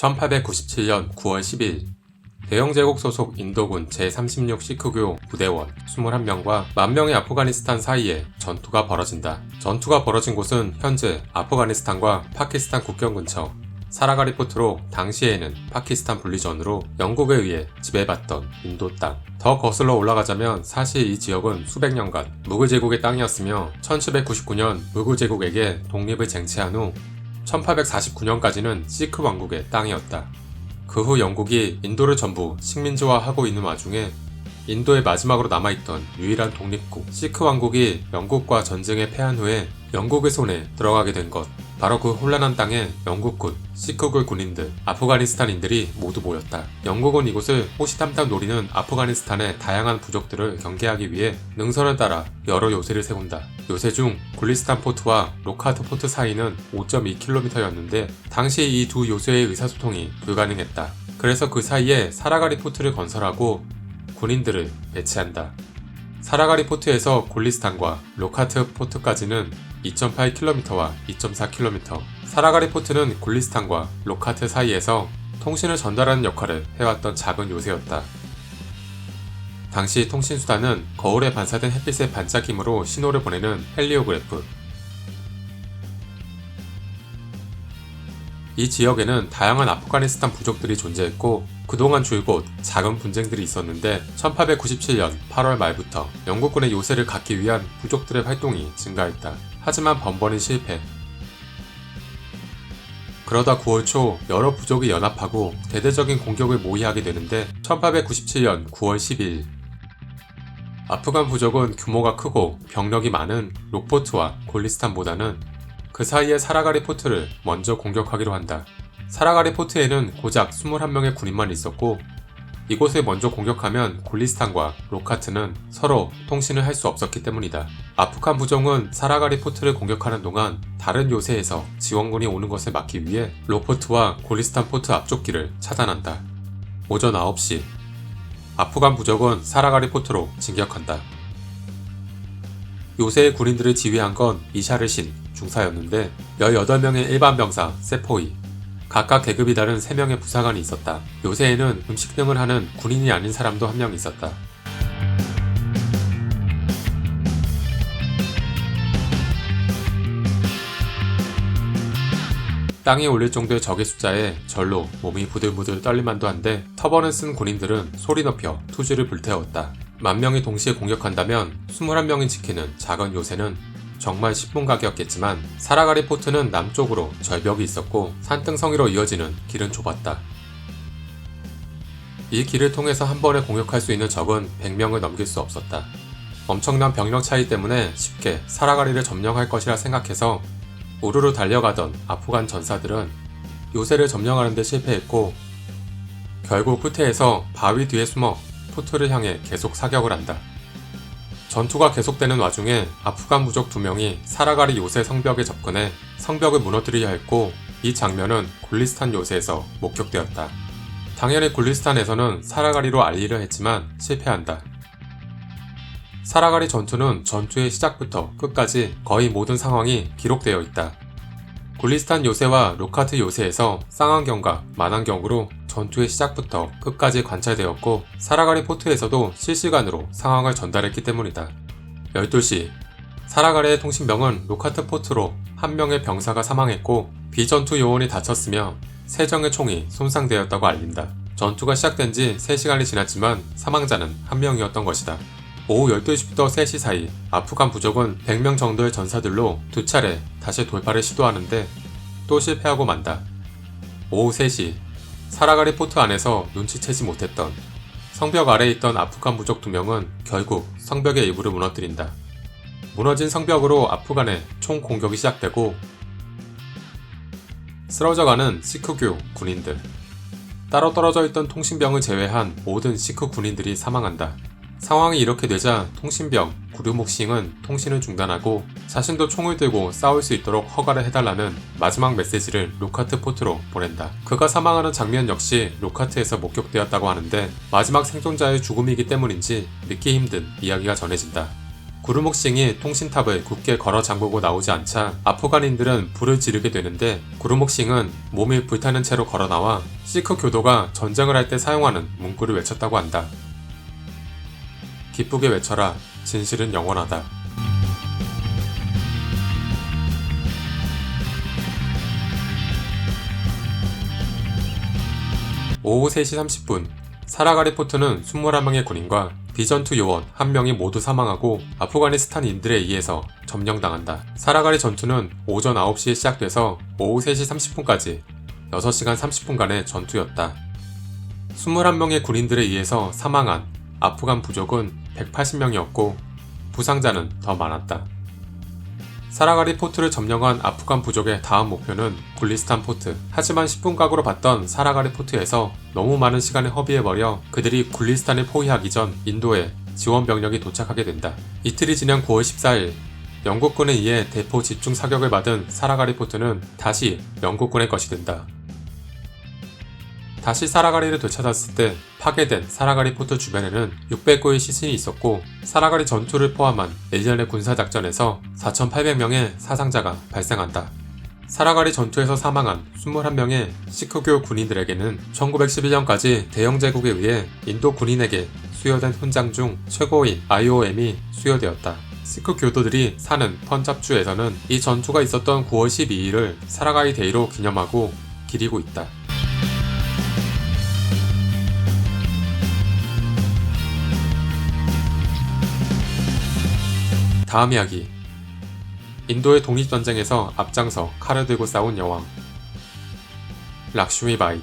1897년 9월 12일 대영 제국 소속 인도군 제36 시크교 부대원 21명과 만명의 아프가니스탄 사이에 전투가 벌어진다. 전투가 벌어진 곳은 현재 아프가니스탄과 파키스탄 국경 근처 사라가리포트로 당시에는 파키스탄 분리전으로 영국에 의해 지배받던 인도 땅. 더 거슬러 올라가자면 사실 이 지역은 수백 년간 무굴 제국의 땅이었으며 1799년 무굴 제국에게 독립을 쟁취한 후 1849년까지는 시크 왕국의 땅이었다. 그 후 영국이 인도를 전부 식민지화하고 있는 와중에 인도의 마지막으로 남아있던 유일한 독립국 시크 왕국이 영국과 전쟁에 패한 후에 영국의 손에 들어가게 된 것. 바로 그 혼란한 땅에 영국군, 시크굴 군인들, 아프가니스탄인들이 모두 모였다. 영국은 이곳을 호시탐탐 노리는 아프가니스탄의 다양한 부족들을 경계하기 위해 능선을 따라 여러 요새를 세운다. 요새 중 굴리스탄 포트와 로카트 포트 사이는 5.2km였는데 당시 이 두 요새의 의사소통이 불가능했다. 그래서 그 사이에 사라가리 포트를 건설하고 군인들을 배치한다. 사라가리 포트에서 골리스탄과 로카트 포트까지는 2.8km와 2.4km. 사라가리 포트는 골리스탄과 로카트 사이에서 통신을 전달하는 역할을 해왔던 작은 요새였다. 당시 통신수단은 거울에 반사된 햇빛의 반짝임으로 신호를 보내는 헬리오그래프. 이 지역에는 다양한 아프가니스탄 부족들이 존재했고 그동안 줄곧 작은 분쟁들이 있었는데 1897년 8월 말부터 영국군의 요새를 갖기 위한 부족들의 활동이 증가했다. 하지만 번번이 실패. 그러다 9월 초 여러 부족이 연합하고 대대적인 공격을 모의하게 되는데 1897년 9월 12일 아프간 부족은 규모가 크고 병력이 많은 록포트와 골리스탄보다는 그 사이에 사라가리 포트를 먼저 공격하기로 한다. 사라가리 포트에는 고작 21명의 군인만 있었고 이곳을 먼저 공격하면 골리스탄과 로카트는 서로 통신을 할 수 없었기 때문이다. 아프간 부정은 사라가리 포트를 공격하는 동안 다른 요새에서 지원군이 오는 것을 막기 위해 로포트와 골리스탄 포트 앞쪽 길을 차단한다. 오전 9시 아프간 부적은 사라가리 포트로 진격한다. 요새의 군인들을 지휘한 건 이샤르신 중사였는데 18명의 일반 병사 세포이 각각 계급이 다른 3명의 부사관이 있었다. 요새에는 음식 등을 하는 군인이 아닌 사람도 한 명 있었다. 땅에 올릴 정도의 적의 숫자에 절로 몸이 부들부들 떨릴만도 한데 터번을 쓴 군인들은 소리 높여 투지를 불태웠다. 만 명이 동시에 공격한다면 21명이 지키는 작은 요새는 정말 10분 가기였겠지만 사라가리 포트는 남쪽으로 절벽이 있었고 산등성이로 이어지는 길은 좁았다. 이 길을 통해서 한 번에 공격할 수 있는 적은 100명을 넘길 수 없었다. 엄청난 병력 차이 때문에 쉽게 사라가리를 점령할 것이라 생각해서 우르르 달려가던 아프간 전사들은 요새를 점령하는 데 실패했고 결국 후퇴해서 바위 뒤에 숨어 포트를 향해 계속 사격을 한다. 전투가 계속되는 와중에 아프간 부족 두 명이 사라가리 요새 성벽에 접근해 성벽을 무너뜨리려 했고 이 장면은 굴리스탄 요새에서 목격되었다. 당연히 굴리스탄에서는 사라가리로 알리려 했지만 실패한다. 사라가리 전투는 전투의 시작부터 끝까지 거의 모든 상황이 기록되어 있다. 굴리스탄 요새와 로카트 요새에서 쌍안경과 만안경으로 전투의 시작부터 끝까지 관찰되었고 사라가리 포트에서도 실시간으로 상황을 전달했기 때문이다. 12시 사라가리의 통신병은 로카트 포트로 한 명의 병사가 사망했고 비전투 요원이 다쳤으며 세정의 총이 손상되었다고 알린다. 전투가 시작된 지 3시간이 지났지만 사망자는 한 명이었던 것이다. 오후 12시부터 3시 사이 아프간 부족은 100명 정도의 전사들로 두 차례 다시 돌파를 시도하는데 또 실패하고 만다. 오후 3시 사라가리 포트 안에서 눈치채지 못했던 성벽 아래에 있던 아프간 부족 두 명은 결국 성벽의 일부를 무너뜨린다. 무너진 성벽으로 아프간의 총 공격이 시작되고 쓰러져가는 시크교 군인들. 따로 떨어져 있던 통신병을 제외한 모든 시크 군인들이 사망한다. 상황이 이렇게 되자 통신병 구류목싱은 통신을 중단하고 자신도 총을 들고 싸울 수 있도록 허가를 해달라는 마지막 메시지를 로카트 포트로 보낸다. 그가 사망하는 장면 역시 로카트에서 목격되었다고 하는데 마지막 생존자의 죽음이기 때문인지 믿기 힘든 이야기가 전해진다. 구르목싱이 통신탑을 굳게 걸어 잠그고 나오지 않자 아프간인들은 불을 지르게 되는데 구르목싱은 몸이 불타는 채로 걸어 나와 시크 교도가 전쟁을 할 때 사용하는 문구를 외쳤다고 한다. 기쁘게 외쳐라. 진실은 영원하다. 오후 3시 30분 사라가리 포트는 21명의 군인과 비전투 요원 1명이 모두 사망하고 아프가니스탄인들에 의해서 점령당한다. 사라가리 전투는 오전 9시에 시작돼서 오후 3시 30분까지 6시간 30분간의 전투였다. 21명의 군인들에 의해서 사망한 아프간 부족은 180명이었고 부상자는 더 많았다. 사라가리 포트를 점령한 아프간 부족의 다음 목표는 굴리스탄 포트. 하지만 10분 각으로 봤던 사라가리 포트에서 너무 많은 시간을 허비해버려 그들이 굴리스탄을 포위하기 전 인도에 지원 병력이 도착하게 된다. 이틀이 지난 9월 14일 영국군에 의해 대포 집중 사격을 받은 사라가리 포트는 다시 영국군의 것이 된다. 다시 사라가리를 되찾았을 때 파괴된 사라가리 포트 주변에는 600구의 시신이 있었고 사라가리 전투를 포함한 1년의 군사작전에서 4,800명의 사상자가 발생한다. 사라가리 전투에서 사망한 21명의 시크교 군인들에게는 1911년까지 대영 제국에 의해 인도 군인에게 수여된 훈장 중 최고인 IOM이 수여되었다. 시크 교도들이 사는 펀잡주에서는 이 전투가 있었던 9월 12일을 사라가리 데이로 기념하고 기리고 있다. 다음 이야기. 인도의 독립전쟁에서 앞장서 칼을 들고 싸운 여왕. 락슈미바이.